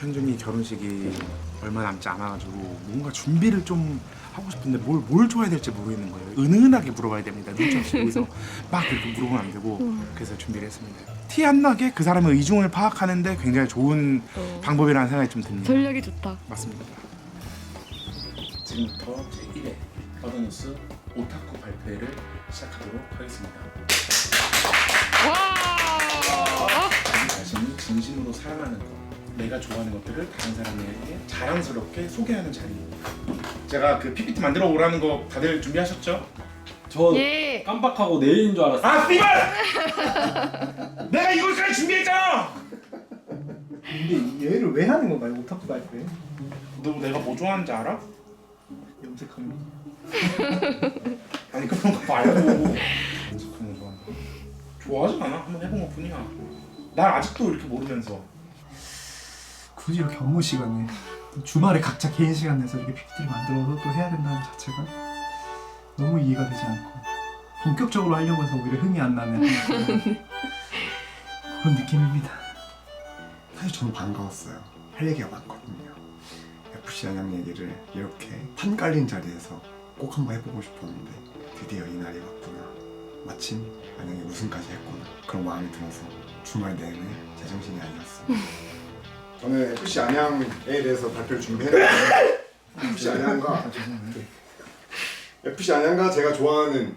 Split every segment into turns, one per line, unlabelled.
현준이 결혼식이 얼마 남지 않아가지고 뭔가 준비를 좀 하고 싶은데 뭘, 뭘 줘야 될지 모르겠는 거예요. 은은하게 물어봐야 됩니다. 눈치 없이 여기서 막 이렇게 물어보면 안 되고 그래서 준비를 했습니다. 티 안 나게 그 사람의 의중을 파악하는데 굉장히 좋은
어.
방법이라는 생각이 좀 듭니다.
전략이 좋다.
맞습니다. 지금부터 제1회 어드뉴스 오타쿠 발표회를 시작하도록 하겠습니다.
와!
자신이 진심으로 사랑하는 것, 내가 좋아하는 것들을 다른 사람에게 자랑스럽게 소개하는 자리입니다. 제가 그 PPT 만들어 오라는 거 다들 준비하셨죠?
저
예.
깜빡하고 내일인 줄 알았어요.
아, 씨발! 내가 이걸까지 준비했잖아!
근데 얘를 왜 하는 건가요? 오타쿠 발표에?
너 내가 뭐 좋아하는지 알아?
염색하는
아니 그런 거 말고 연습하는 거 좋아한다 좋아하지 않아 한번 해본 것 뿐이야 날 아직도 이렇게 모르면서
굳이 이렇게 업무 시간에 또 주말에 각자 개인 시간 내서 이렇게 PPT를 만들어서 또 해야 된다는 자체가 너무 이해가 되지 않고 본격적으로 하려고 해서 오히려 흥이 안 나는 그런 느낌입니다.
사실 저는 반가웠어요. 할 얘기가 많거든요. FC 안양 얘기를 이렇게 판 깔린 자리에서 꼭 한번 해보고 싶었는데 드디어 이 날이 왔구나. 마침 안양이 우승까지 했구나. 그런 마음이 들어서 주말 내내 제정신이 아니었습니다. 저는 FC 안양에 대해서 발표를 준비했는데 FC 안양과 FC 안양과 제가 좋아하는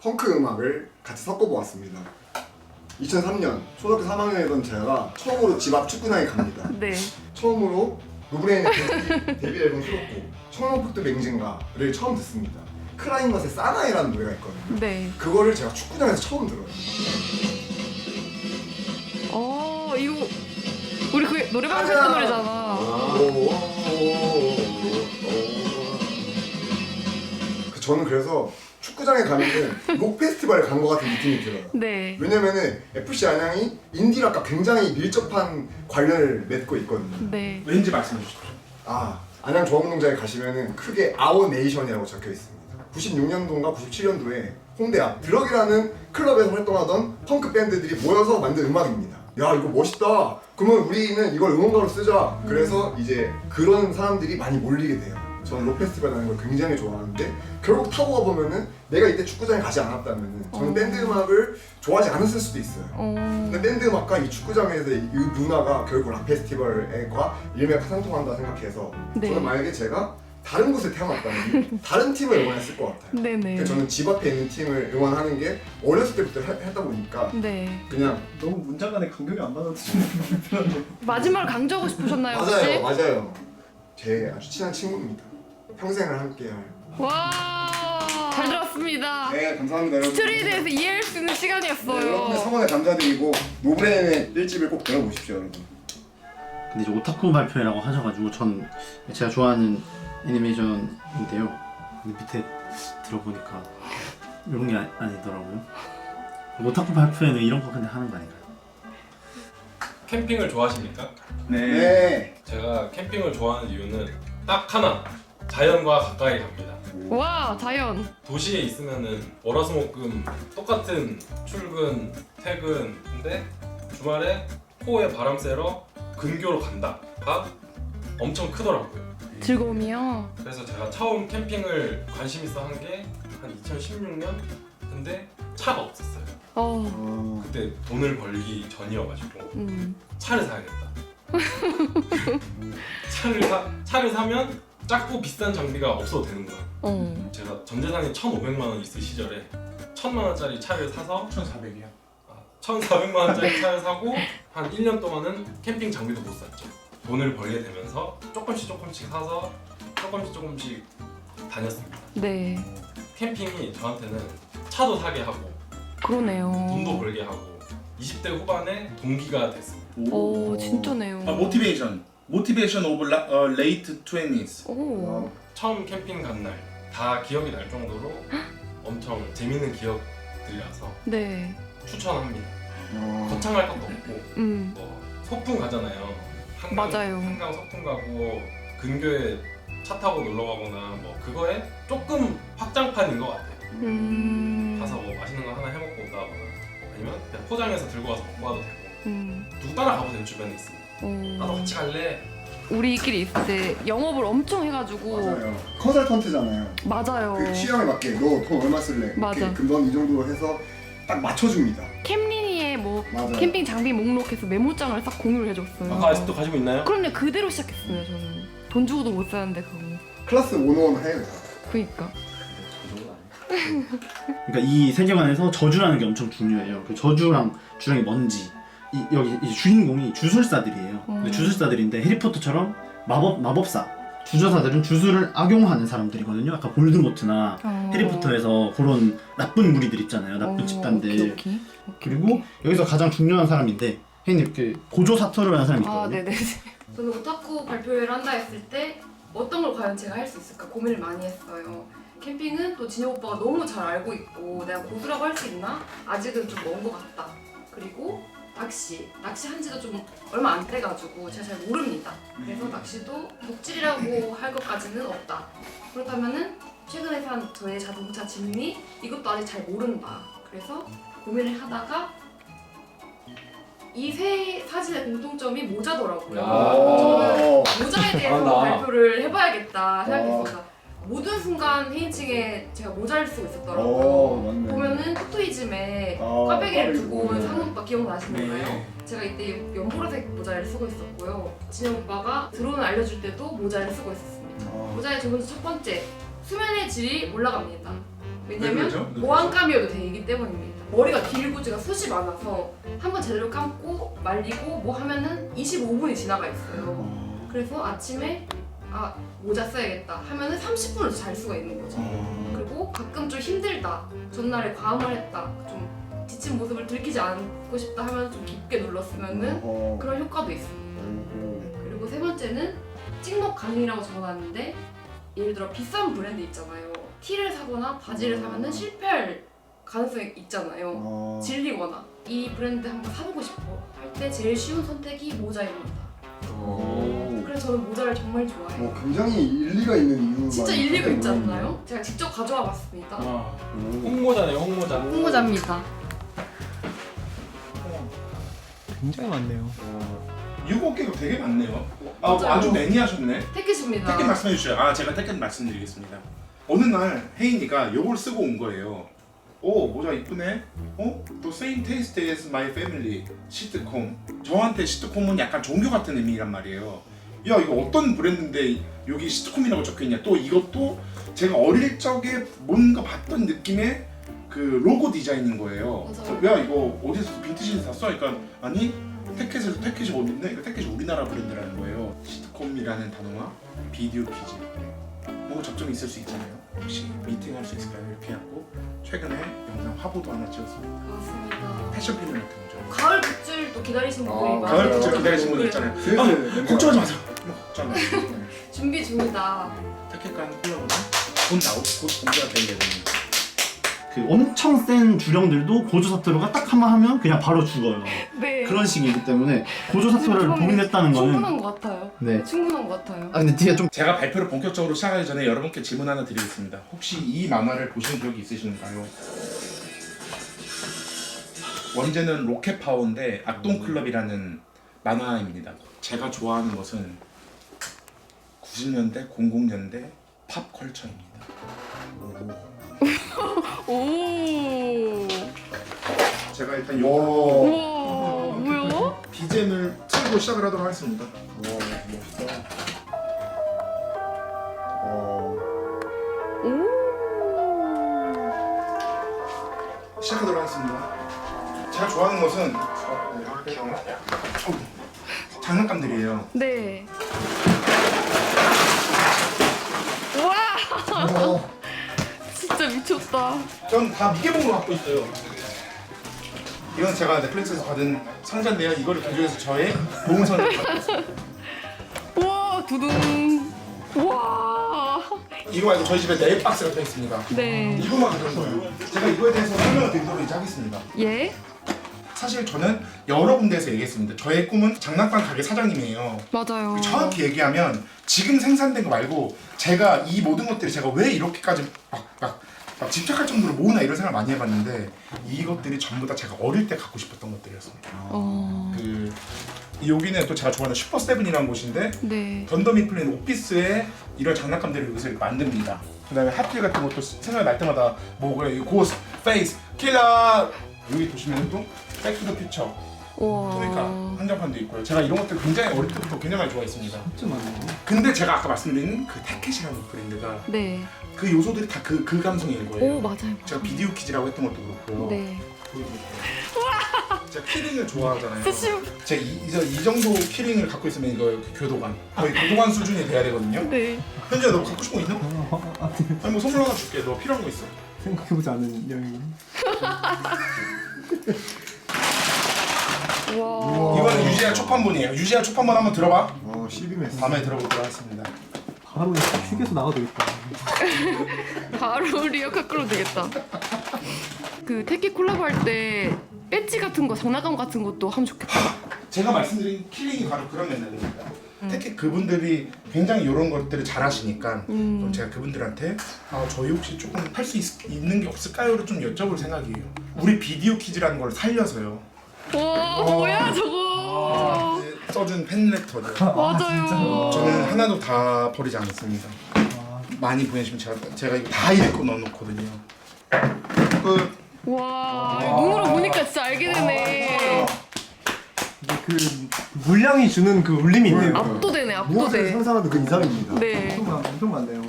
펑크 음악을 같이 섞어보았습니다. 2003년 초등학교 3학년이던 제가 처음으로 집 앞 축구장에 갑니다.
네.
처음으로 루브레인의 데뷔, 데뷔 앨범 수록곡 청룡포트 맹진가를 처음 듣습니다. 크라잉넛의 사나이라는 노래가 있거든요.
네.
그거를 제가 축구장에서 처음 들어요.
우리 그 노래방 했던 노래잖아.
그 저는 그래서 축구장에 가면은 록 페스티벌에 간 것 같은 느낌이 들어요.
네.
왜냐면은 FC 안양이 인디락과 굉장히 밀접한 관련을 맺고 있거든요.
네.
왠지 말씀해 주십시오
아 안양 조합농장에 가시면은 크게 아워네이션이라고 적혀 있습니다. 96년도인가 97년도에 홍대 앞 드럭이라는 클럽에서 활동하던 펑크 밴드들이 모여서 만든 음악입니다. 야 이거 멋있다. 그러면 우리는 이걸 응원가로 쓰자. 그래서 이제 그런 사람들이 많이 몰리게 돼요. 저는 록 페스티벌이라는 걸 굉장히 좋아하는데 결국 타고 가보면은 내가 이때 축구장에 가지 않았다면은 저는
어.
밴드 음악을 좋아하지 않았을 수도 있어요.
어.
근데 밴드 음악과 이 축구장에서 이 문화가 결국 락 페스티벌과 일맥 상통한다 생각해서
네.
저는 만약에 제가 다른 곳에 태어났다면 다른 팀을 응원했을 것 같아요.
네네.
그래서 저는 집 앞에 있는 팀을 응원하는 게 어렸을 때부터 하- 했다 보니까
네.
그냥
너무 문장 간에 간격이 안 불편한데.
마지막으로 강조하고 싶으셨나요 혹시?
맞아요, 맞아요. 제 아주 친한 친구입니다. 평생을 함께할.
와. 잘 들었습니다.
네, 감사합니다, 여러분.
스토리에 대해서 이해할 수 있는
네,
시간이었어요.
성원에 감사드리고 노브레인의 1집을 꼭 들어보십시오, 여러분.
근데 이제 오타쿠 발표회라고 하셔가지고 전 제가 좋아하는 애니메이션인데요. 근데 밑에 들어보니까 이런 게 아, 아니더라고요. 오타쿠 발표회는 이런 거 근데 하는 거 아닌가요?
캠핑을 좋아하십니까?
네.
제가 캠핑을 좋아하는 이유는 딱 하나 자연과 가까이 갑니다
와, 자연.
도시에 있으면은 월화수목금 똑같은 출근 퇴근인데 주말에 호에 바람 쐬러 근교로 간다가 엄청 크더라고요
즐거움이요.
그래서 제가 처음 캠핑을 관심 있어 한 게 한 2016년 근데 차가 없었어요
어.
어,
그때 돈을 벌기 전이어가지고
음.
차를 사야겠다. 차를 사 차를 사면 작고 비싼 장비가 없어도 되는구나.
어.
제가 전 재산이 1,500만 원 있을 시절에 1,000만 원짜리 차를 사서
1400이야
1,400만 원짜리 차를 사고 한 1년 동안은 캠핑 장비도 못 샀죠. 돈을 벌게 되면서 조금씩 조금씩 사서 조금씩 조금씩 다녔습니다.
네.
캠핑이 저한테는 차도 사게 하고
그러네요.
돈도 벌게 하고 20대 후반에 동기가 됐습니다.
오, 진짜네요.
아, 모티베이션 모티베이션 오브 라, 어, 레이트 20s
오.
처음 캠핑 간 날 다 기억이 날 정도로 엄청 재밌는 기억들이라서
네.
추천합니다.
어,
거창할 것도 없고
음.
뭐 소풍 가잖아요. 한강,
맞아요.
한강 소풍 가고 근교에 차 타고 놀러 가거나 뭐 그거에 조금 확장판인 것 같아요.
음.
가서 뭐 맛있는 거 하나 해 먹고 온다거나 아니면 그냥 포장해서 들고 와서 먹고 와도 되고
음.
누구 따라 가보세요 주변에 있으면 나도
어,
같이 갈래.
우리끼리 있을 때 영업을 엄청 해가지고
맞아요. 컨설턴트잖아요.
맞아요.
그 취향에 맞게 너 돈 얼마 쓸래?
맞아.
금방 이 정도로 해서 딱 맞춰줍니다.
캠리니에 뭐
맞아요.
캠핑 장비 목록해서 메모장을 싹 공유를 해줬어요.
아까 아직도 가지고 있나요?
그럼요 그대로 시작했어요 저는. 돈 주고도 못 사는데 그거.
클래스 101 해요.
그니까.
그러니까 이 세계관에서 저주라는 게 엄청 중요해요. 그 저주랑 주랑이 뭔지 이, 여기 이 주인공이 주술사들이에요. 근데
음.
주술사들인데 해리포터처럼 마법 마법사 주저사들은 주술을 악용하는 사람들이거든요. 아까 볼드모트나
어.
해리포터에서 그런 나쁜 무리들 있잖아요. 나쁜
어,
집단들.
오케이, 오케이.
그리고 여기서 가장 중요한 사람인데 혜님 그 고조 사토르라는 사람이
아
있거든요.
네네. 저는 오타쿠 발표회를 한다 했을 때 어떤 걸 과연 제가 할 수 있을까 고민을 많이 했어요. 캠핑은 또 진혁 오빠가 너무 잘 알고 있고 내가 고수라고 할 수 있나? 아직은 좀 먼 것 같다. 그리고 낚시, 낚시 한 지도 좀 얼마 안 돼가지고 제가 잘 모릅니다. 그래서 낚시도 독질이라고 할 것까지는 없다. 그렇다면은 최근에 산 저의 자동차 진리 이것도 아직 잘 모른다. 그래서 고민을 하다가 이 세 사진의 공통점이 모자더라고요. 저는
오.
모자에 대해서. 발표를 해봐야겠다 생각했어요. 모든 순간 회의층에 제가 모자를 쓰고 있었더라고요.
오, 맞네.
보면은 토토이즘에
아,
꽈배기를 두고 온
꽈배기.
상우 오빠 기억나시나요?
네.
제가 이때 연보라색 모자를 쓰고 있었고요. 진영 오빠가 드론을 알려줄 때도 모자를 쓰고 있었습니다.
아,
모자의 좋은 첫 번째, 수면의 질이 올라갑니다.
왜
왜냐면
그러죠? 왜
보안감이어도 되기 때문입니다. 머리가 길고 제가 숱이 많아서 한번 제대로 감고 말리고 뭐 하면은 25분이 지나가 있어요. 그래서 아침에 아 모자 써야겠다 하면은 30분을 잘 수가 있는 거죠. 그리고 가끔 좀 힘들다 전날에 과음을 했다 좀 지친 모습을 들키지 않고 싶다 하면 좀 깊게 눌렀으면은
어.
그런 효과도 있습니다. 그리고 세 번째는 찍먹 가능이라고 적어놨는데 예를 들어 비싼 브랜드 있잖아요. 티를 사거나 바지를 사면은 실패할 가능성이 있잖아요.
어.
질리거나 이 브랜드 한번 사보고 싶어 할 때 제일 쉬운 선택이 모자입니다. 그래서 저는 모자를 정말 좋아해요.
어, 굉장히 일리가 있는 이유.
진짜 일리가 있지 않나요? 제가 직접 가져와 봤습니다.
아, 홍모자네 홍모자.
홍모자입니다.
굉장히 많네요.
일곱 개가 되게 많네요. 아,
맞아요.
아주 매니아셨네.
태키십니다.
택견 말씀해 주세요. 아 제가 택견 말씀드리겠습니다. 어느 날 혜인이가 요걸 쓰고 온 거예요. 오 모자 이쁘네. 어? 또 same taste as my family 시트콤. 저한테 시트콤은 약간 종교 같은 의미란 말이에요. 야 이거 어떤 브랜드인데 여기 시트콤이라고 적혀 있냐. 또 이것도 제가 어릴 적에 뭔가 봤던 느낌의 그 로고 디자인인 거예요.
맞아요.
그래서 야 이거 어디서 빈티지에서 샀어? 그러니까 아니 태켓에서 태켓이 어딘데? 이거 태켓이 우리나라 브랜드라는 거예요. 시트콤이라는 단어와 비디오 퀴즈 뭔가 접점이 있을 수 있잖아요. 혹시 미팅할 수 있을까요? 이렇게 하고 최근에 영상 화보도 하나 찍었습니다.
맞습니다.
패션 필름 같은 거죠.
가을 굿즈를 또 기다리신 분들이
아,
많아요.
가을 굿즈
맞아요.
기다리시는 분
그래서
있잖아요. 아,
멤버들-
걱정하지 마세요. 마세요.
준비 중이다.
태켓과 콜라보는 곧 나오고 곧 공개가 될 예정입니다.
그 엄청 센 주령들도 고조 사토르가 딱 한번 하면 그냥 바로 죽어요.
네.
그런 식이기 때문에 고조 사토르를 봉인했다는 거는
충분한 것 같아요.
네.
충분한 것 같아요.
아 근데 뒤에 좀
제가 발표를 본격적으로 시작하기 전에 여러분께 질문 하나 드리겠습니다. 혹시 이 만화를 보신 적이 있으신가요? 원제는 로켓 파워인데 악동 클럽이라는 만화입니다. 제가 좋아하는 것은 90년대, 00년대 팝 컬처입니다.
오.
제가 일단 요
오.
우와. 뭐야?
비젠을 틀고 시작을 하도록 하겠습니다.
와, 멋있다. 어.
오.
시작하도록 하겠습니다. 제가 좋아하는 것은 어, 장난감들이에요.
네. 와.
어.
진짜 미쳤다.
전다 미개봉으로 갖고 있어요. 이건 제가 넷플릭스에서 받은 상자인데요. 이거를 가져서 저의 보험선을 받고 있어요.
우와 두둥. 우와.
이거 말고 저희 집에 네 박스가 더 있습니다.
네.
이거만 가져온 거예요. 제가 이거에 대해서 설명을 드리도록 이제 하겠습니다.
예.
사실 저는 여러 군데에서 얘기했습니다. 저의 꿈은 장난감 가게 사장님이에요.
맞아요.
정확히 얘기하면 지금 생산된 거 말고 제가 이 모든 것들이 제가 왜 이렇게까지 막, 막 막 집착할 정도로 모으나 이런 생각 많이 해봤는데 이것들이 전부 다 제가 어릴 때 갖고 싶었던 것들이었습니다.
어.
그 여기는 또 제가 좋아하는 슈퍼 세븐이라는 곳인데
네.
던더미 플랜 오피스에 이런 장난감들을 여기서 만듭니다. 그다음에 하필 같은 것도 생각이 날 때마다 뭐 그래 고스, 페이스, 킬러 여기 보시면 또 백투더 퓨처
와.
그러니까 한정판도 있고요. 제가 이런 것들 굉장히 어릴 때부터 굉장히 많이 좋아했습니다.
진짜 많네요.
근데 제가 아까 말씀드린 그 태켓이라는 브랜드가
네.
그 요소들이 다 그 그 감성인 거예요.
오 맞아요.
제가 비디오 키즈라고 했던 것도 그렇고요.
네.
제가 키링을 좋아하잖아요.
스심.
제가 이, 이, 이 정도 키링을 갖고 있으면 이거 그 교도관 거의 교도관 수준이 돼야 되거든요.
네.
현주야 너 갖고 싶은 거 있나?
어, 아, 네.
아니 뭐 선물 하나 줄게. 너 필요한 거 있어?
생각해보지 않은 여행.
유지아 초판본이에요. 유지아 초판본 한번 들어봐.
어, 12메스.
다음에 들어보도록 하겠습니다.
바로 휴게소 나가도 되겠다.
바로 리어카 끌어도 되겠다. 그 테키 콜라보 할 때 배지 같은 거, 장난감 같은 것도 하면 좋겠다.
제가 말씀드린 킬링이 바로 그런 맥락입니다.
음.
특히 그분들이 굉장히 이런 것들을 잘하시니까
음.
그럼 제가 그분들한테 아, 저희 혹시 조금 할 수 있는 게 없을까요를 좀 여쭤볼 생각이에요. 우리 비디오 키즈라는 걸 살려서요.
와 뭐야 저거.
써준 팬레터를
맞아요.
저는 하나도 다 버리지 않았습니다. 많이 보내주시면 제가 제가 이거 다 읽고 넣어놓거든요. 그
와 눈으로 보니까 진짜 알게 되네.
근데 그 물량이 주는 그 울림이 있네요.
압도되네
무엇을
압도돼.
상상하든 그 이상입니다.
네.
엄청, 많, 엄청 많네요.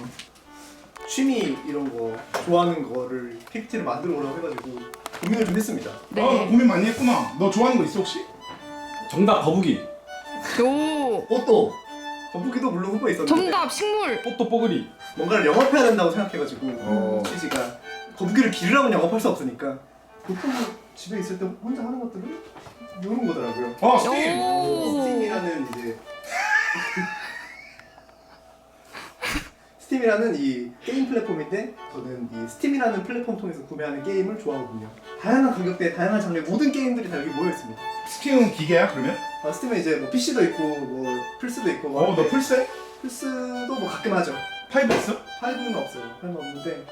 취미 이런 거 좋아하는 거를 PPT를 만들어 오라고 해가지고 고민을 좀 했습니다.
아, 너
네.
고민 많이 했구나. 너 좋아하는 거 있어 혹시?
정답 거북이.
오.
꽃도 거북이도 물론 후보에 있었는데
정답 식물.
꽃도 뽀글이.
뭔가를 영업해야 된다고 생각해가지고
어.
취지가 거북이를 기르라면 영업할 수 없으니까 보통 집에 있을 때 혼자 하는 것들은 이런 거더라고요.
어 스팀.
오.
스팀이라는 이제 스팀이라는 이 게임 플랫폼인데 저는 이 스팀이라는 플랫폼 통해서 구매하는 게임을 좋아하거든요. 다양한 가격대, 다양한 장르의 모든 게임들이 다 여기 모여 있습니다.
스팀은 기계야 그러면?
아, 스팀에 이제 뭐 PC도 있고 뭐 플스도 있고 뭐
어너
하는데
플스?
플스도 뭐 가끔 하죠.
파이브 있어?
5는 없어요. 5는 없는데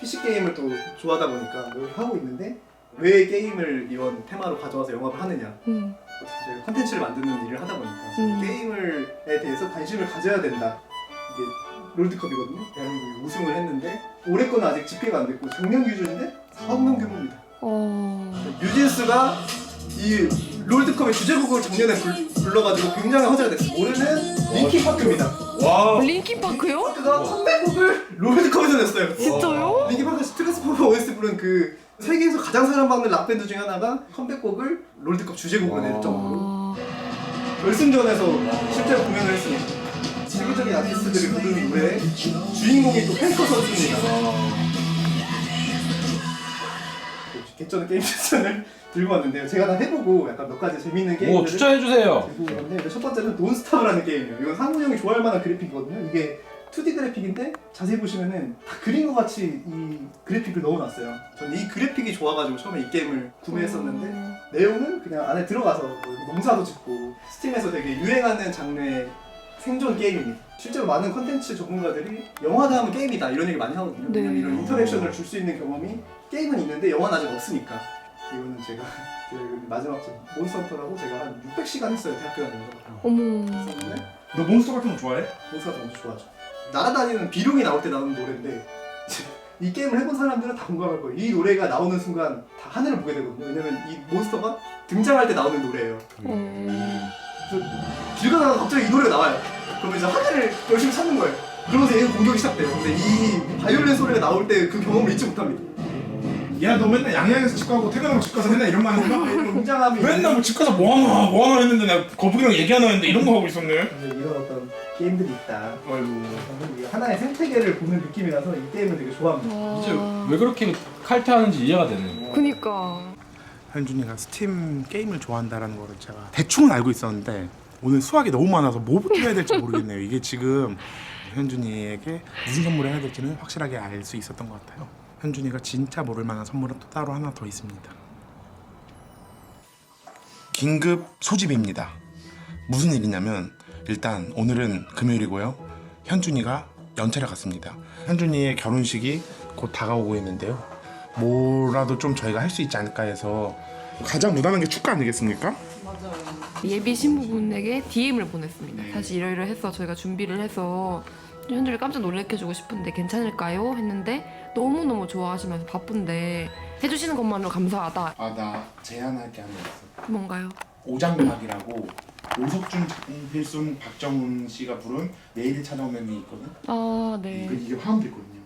PC 게임을 또 좋아하다 보니까 뭘 하고 있는데 왜 게임을 이런 테마로 가져와서 영업을 하느냐
음.
어쨌든 저희가 컨텐츠를 만드는 일을 하다 보니까
음.
게임을에 대해서 관심을 가져야 된다 이게 롤드컵이거든요 대한민국이 우승을 했는데 올해 거는 아직 집계가 안 됐고 작년 기준인데 4억 명 규모입니다
어.
뉴진스가 이 롤드컵의 주제곡을 작년에 불, 불러가지고 굉장히 화제가 됐어요 올해는 링키파크입니다
와.
링킨 파크요?
파크가 컴백곡을 롤드컵에서 냈어요
진짜요?
링키파크 스트레스 퍼포 OST 부른 그 세계에서 가장 사랑받는 락밴드 중에 하나가 컴백곡을 롤드컵 주제곡으로 낼 정도로
아.
결승전에서 실제로 공연을 했습니다. 세계적인 아티스트들이 부르는 노래에 주인공이 또 펜커 선수입니다. 개쩌는 게임 추천을 들고 왔는데요. 제가 다 해보고 약간 몇 가지 재밌는
뭐
게임들을
추천해 주세요.
들고 왔는데 첫 번째는 논스탑이라는 게임이에요. 이건 상훈이 형이 좋아할 만한 그래픽이거든요. 이게 2D 그래픽인데 자세히 보시면은 다 그린 것 같이 이 그래픽을 넣어놨어요. 저는 이 그래픽이 좋아가지고 처음에 이 게임을 구매했었는데 내용은 그냥 안에 들어가서 뭐 농사도 짓고 스팀에서 되게 유행하는 장르의 생존 게임입니다. 실제로 많은 컨텐츠 전문가들이 영화다 하면 게임이다 이런 얘기 많이 하거든요.
네.
왜냐면 이런 인터랙션을 줄 수 있는 경험이 게임은 있는데 영화는 아직 없으니까. 이거는 제가 그 마지막 좀 몬스터라고 제가 한 600시간 했어요 대학교 다니면서
어머.
했었는데
너 몬스터 같은 거 좋아해?
몬스터 엄청 좋아하죠. 날아다니는 비룡이 나올 때 나오는 노래인데 이 게임을 해본 사람들은 다 공감할 거예요. 이 노래가 나오는 순간 다 하늘을 보게 되거든요. 왜냐면 이 몬스터가 등장할 때 나오는 노래예요.
어.
가다가 갑자기 이 노래가 나와요. 그러면 이제 하늘을 열심히 찾는 거예요. 그러면서 얘가 공격이 시작돼요. 근데 이 바이올린 소리가 나올 때 그 경험을 잊지 못합니다.
야 너 맨날 양양에서 집 가고 퇴근하고 집 가서 맨날 이런 말 하는구나?
굉장함이
맨날 뭐 집 가서 뭐 하나 뭐 하나 했는데 내가 거북이랑 얘기하나 했는데 이런 거 하고 있었네
이런 어떤 게임들이 있다.
아이고
이게 하나의 생태계를 보는 느낌이라서 이 게임을 되게 좋아합니다.
이제 왜 그렇게 칼퇴하는지 이해가 되네.
그니까.
현준이가 스팀 게임을 좋아한다라는 거를 제가 대충은 알고 있었는데 오늘 수학이 너무 많아서 뭐부터 해야 될지 모르겠네요. 이게 지금 현준이에게 무슨 선물을 해야 될지는 확실하게 알 수 있었던 것 같아요. 현준이가 진짜 모를 만한 선물은 또 따로 하나 더 있습니다. 긴급 소집입니다. 무슨 일이냐면 일단 오늘은 금요일이고요. 현준이가 연차를 갔습니다. 현준이의 결혼식이 곧 다가오고 있는데요. 뭐라도 좀 저희가 할 수 있지 않을까 해서 가장 무난한 게 축가 아니겠습니까?
예비 신부분에게 DM을 보냈습니다.
네.
사실 이러이러 해서 저희가 준비를 해서 현주를 깜짝 놀래켜주고 싶은데 괜찮을까요? 했는데 너무너무 좋아하시면서 바쁜데 해주시는 것만으로 감사하다.
아 나 제안할 게 하나 있어.
뭔가요?
오장박이라고 오석준, 필순, 박정훈 씨가 부른 내일 찾아오면이 있거든.
아 네.
이거 이게 화음도 있거든요.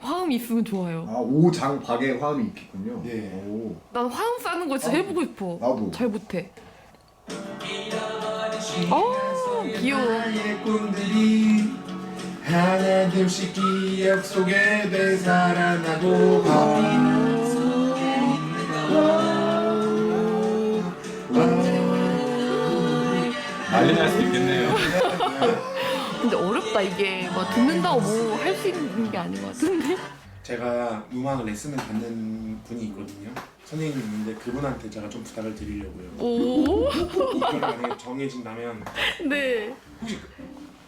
화음 있으면 좋아요.
아 오장박의 화음이 있겠군요.
예.
오.
난 화음 싸는 거 진짜 해보고 싶어.
나도.
잘 못해. 어 귀여워.
나의 꿈들이 하나둘씩 기억 속에 되살아나고
난리 날수 있겠네요.
근데 어렵다 이게 막 듣는다고 뭐 할 수 있는 게 아닌 것 같은데.
제가 음악 레슨을 받는 분이 있거든요. 선생님이 있는데 그분한테 제가 좀 부탁을 드리려고요.
오.
이걸 만약에 정해진다면
네.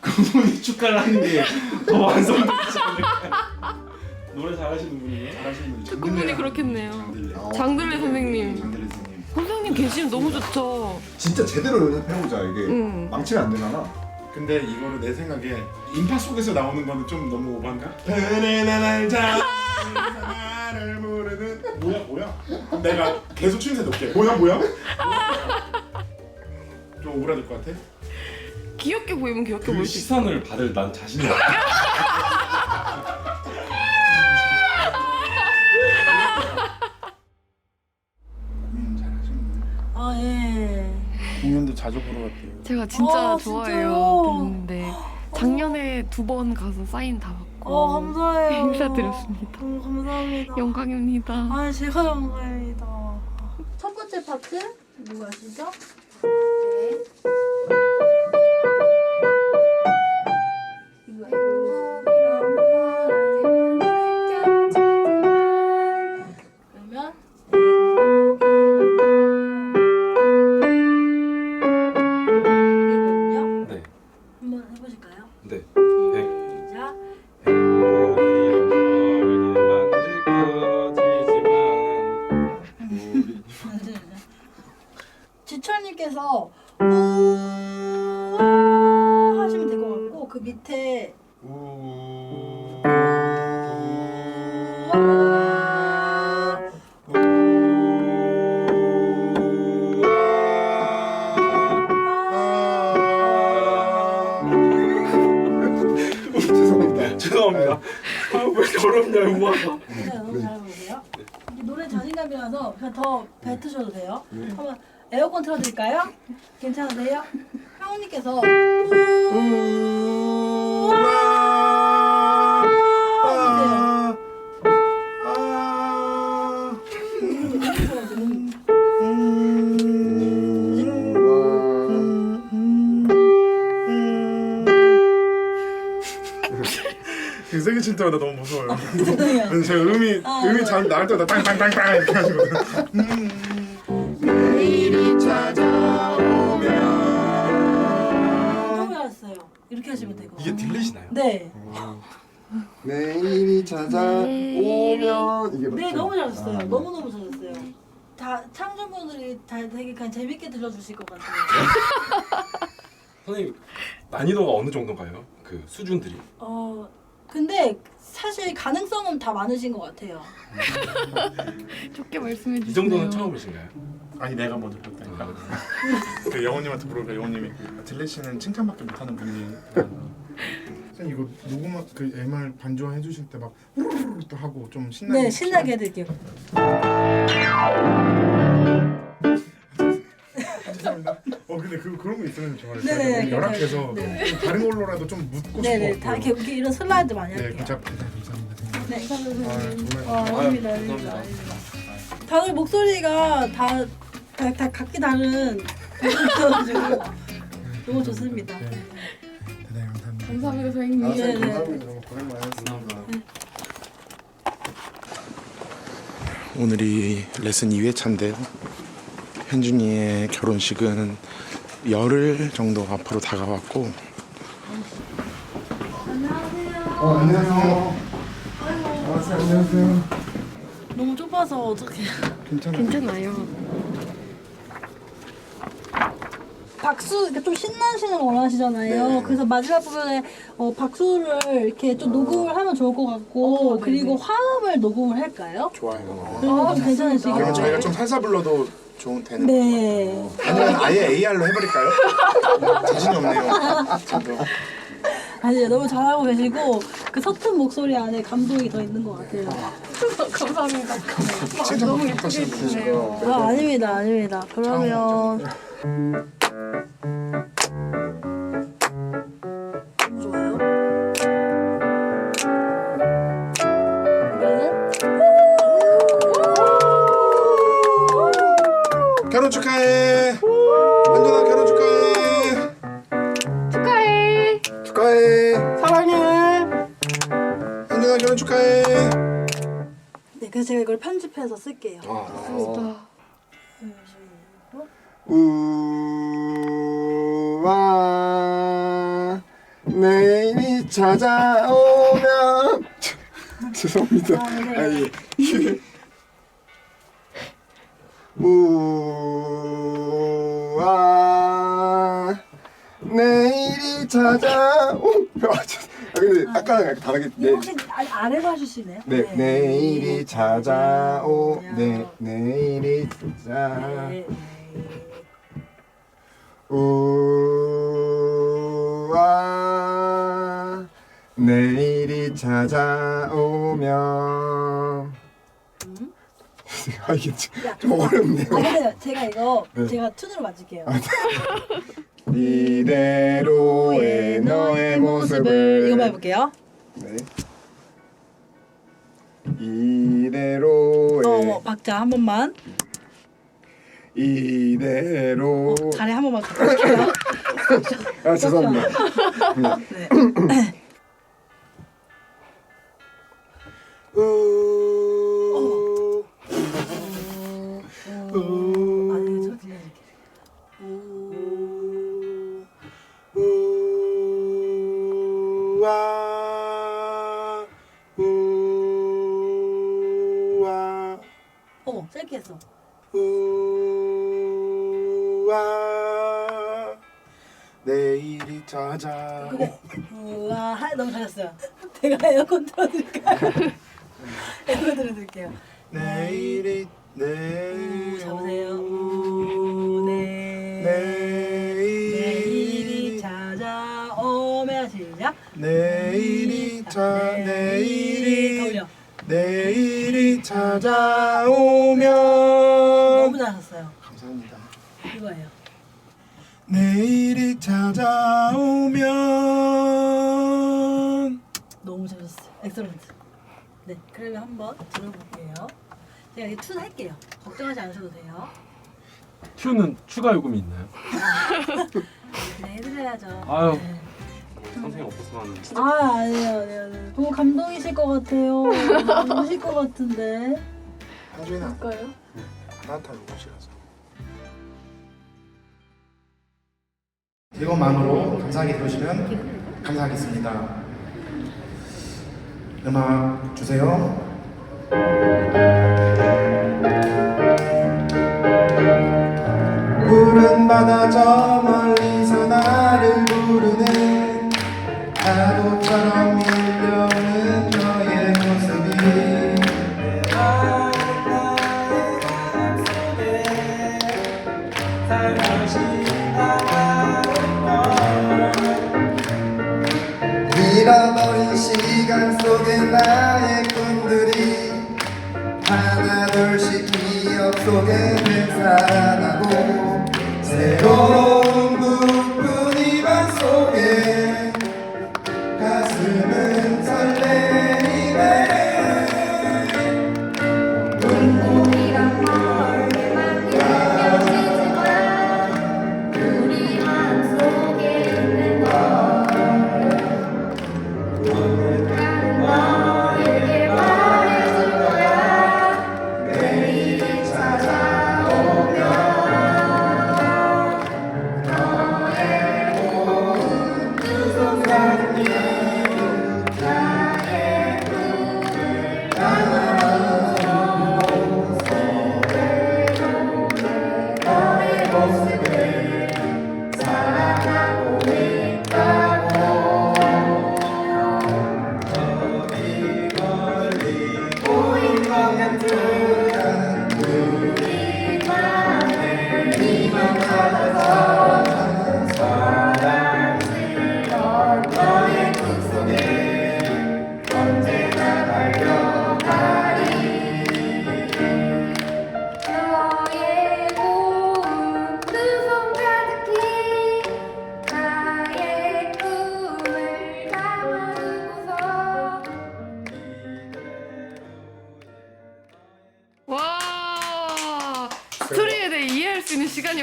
그분이 축가를 하는 게더 완성되지 않을까.
노래 잘하시는 분이에요?
잘하시는 분이
그 그분이 그렇겠네요.
장들레.
어.
장들레 선생님.
장들레 선생님.
선생님 계시면 너무 좋죠.
진짜 제대로 연습해보자 이게.
응.
망치면 안 되잖아.
근데 이거는 내 생각에 인파 속에서 나오는 거는 좀 너무 오반가? 그네 날자 나를 모르는 뭐야 뭐야? 내가 계속 추임새 넣게 뭐야 뭐야? 좀 오그라들 것 같아?
귀엽게 보이면 귀엽게
그
보일 수 있어.
시선을 받을 난 자신이 없어.
자주 보러 갔대요.
제가 진짜
아,
좋아해요. 그랬는데 작년에 두 번 가서 사인 다 받고
어 감사해요.
인사드렸습니다.
음, 감사합니다.
영광입니다.
아 제가 영광입니다. 첫 번째 파트 누구 하시죠? 에어컨 틀어드릴까요? 괜찮으세요? 해주세요.
세게 칠 때마다 너무 무서워요.
죄송해요.
그래서 제가 음이 음이 잘 나올 때마다 땅땅땅땅 이렇게 하시거든요. 내
이게
들리시나요?
네.
내일이 찾아오면 이게
네,
맞죠?
너무 잘했어요.
아, 네.
너무 너무 잘했어요. 다 창조분들이 다 되게 그냥 재밌게 들려주실 것 같아요.
선생님 난이도가 어느 정도인가요? 그 수준들이?
어, 근데 사실 가능성은 다 많으신 것 같아요.
좋게 말씀해 주세요.
이 정도는 처음이신가요?
아니 내가 먼저 배웠다니까. 그 영호님한테 물어보니까 영호님이 씨는 칭찬밖에 못하는 분이. 선생님 이거 녹음 그 MR 반주해 주실 때 막 후루루루 또 하고 좀 신나게.
네, 신나게 해드릴게요.
어 근데 그 그런 거 있으면 좋아요.
네네,
열악해서
네.
좀 다른 걸로라도 좀 묻고
네네,
싶어.
다 이렇게, 이런 슬라이드 많이
네,
할게요.
진짜 감사합니다. 선생님.
네.
정말.
어, 아닙니다, 아닙니다. 다들 목소리가 다, 다, 다 각기 다른 너무 좋습니다.
네. 감사합니다.
감사합니다
아,
선생님.
네,
선생님
네.
감사합니다. 너무 고생 많으셨습니다.
오늘이 레슨 2회차인데요. 현준이의 결혼식은 열흘 정도 앞으로 다가왔고
어, 안녕하세요.
오셨어요.
안녕하세요.
너무 좁아서 어떻게?
괜찮아요.
괜찮아요.
박수 이렇게 좀 신나시는 거 원하시잖아요.
네.
그래서 마지막 부분에 어, 박수를 이렇게 좀 녹음을 하면 좋을 것 같고 그리고 화음을 녹음을 할까요?
좋아요.
좀 괜찮으시겠어요?
저희가 좀 살살 불러도 좋은 되는
네.
아니면 아예 AR로 해버릴까요? 자신이 없네요. 저도.
아니 너무 잘하고 계시고 그 서툰 목소리 안에 감동이 더 있는 것 같아요.
감사합니다.
진짜
너무 예쁘게
분이시고요.
아 아닙니다, 아닙니다. 그러면 좋아요. 이거는
결혼 축하해. 한준아 결혼 축하해.
축하해.
축하해. 사랑해. 한준아 결혼 축하해.
네, 그래서 제가 이걸 편집해서 쓸게요.
아.
음.
찾아오면 죄송합니다.
아, 네.
아니 우와 내일이 찾아오면 아 죄- 아, 근데 아까랑 약간 다르게
이거
네,
혹시 아, 아래로 하실 수 있나요?
네, 내일이 찾아오 네 내일이 찾아
네.
우와 내일이 찾아오면 아 이게 좀- 좀 어렵네요
아 근데 제가 이거
네.
제가 툰으로 맞을게요.
이대로의 너의 모습을
이거만 해볼게요.
네. 이대로의
어, 어 박자 한 번만.
이대로
자리 한 번만.
아 죄송합니다
네. 아니 저.
우와 우와
어 짧게 했어.
우와 내일이 찾아
우와 하- 너무 잘했어요. 제가 에어컨 틀어드릴까요? 에어컨 틀어드릴게요.
내일이
우
내일
잡으세요. 우, 네. 내일이
내일이
찾아오면 시작.
내일이
차더
내일이
올려.
내일이
너무
찾아오면
잘하셨어요.
감사합니다.
이거예요.
내일이 찾아오면
너무 잘하셨어요. 엑셀런트. 네, 그러면 한번 들어볼게요. 제가 이게 툰 할게요. 걱정하지 않으셔도 돼요.
큐는 추가 요금이 있나요?
네, 해드려야죠.
아유.
네.
선생님 없었으면
아, 아니에요, 아니에요. 아니에요. 너무 감동이실 것 같아요. 우실 것 같은데.
한준아
할까요?
나한테 로봇이라서
이것 마음으로 감사하게 들으시면 감사하겠습니다. 음악 주세요. 푸른 바다 저 멀리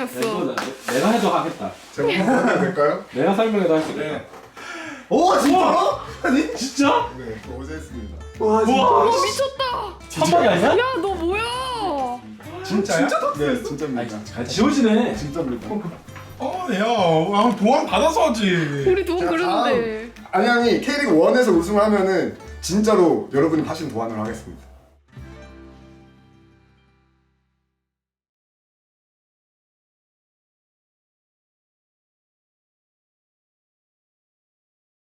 수 있는 시간이었어.
내가 해도 하겠다.
제가 해도 될까요?
내가 설명해도 할 수 있겠다.
네.
오 진짜로?
아니 진짜?
네 어제 했습니다
와어 미쳤다.
한 방이 아니야?
야 너 뭐야?
진짜요? 네 진짜입니다
잘 지워지네.
진짜입니다
어, 야, 아, 도움 받아서 하지.
우리 돈
자,
그러는데.
안양이 K리그 1에서 우승을 하면은 진짜로 여러분이 하신 도안을 하겠습니다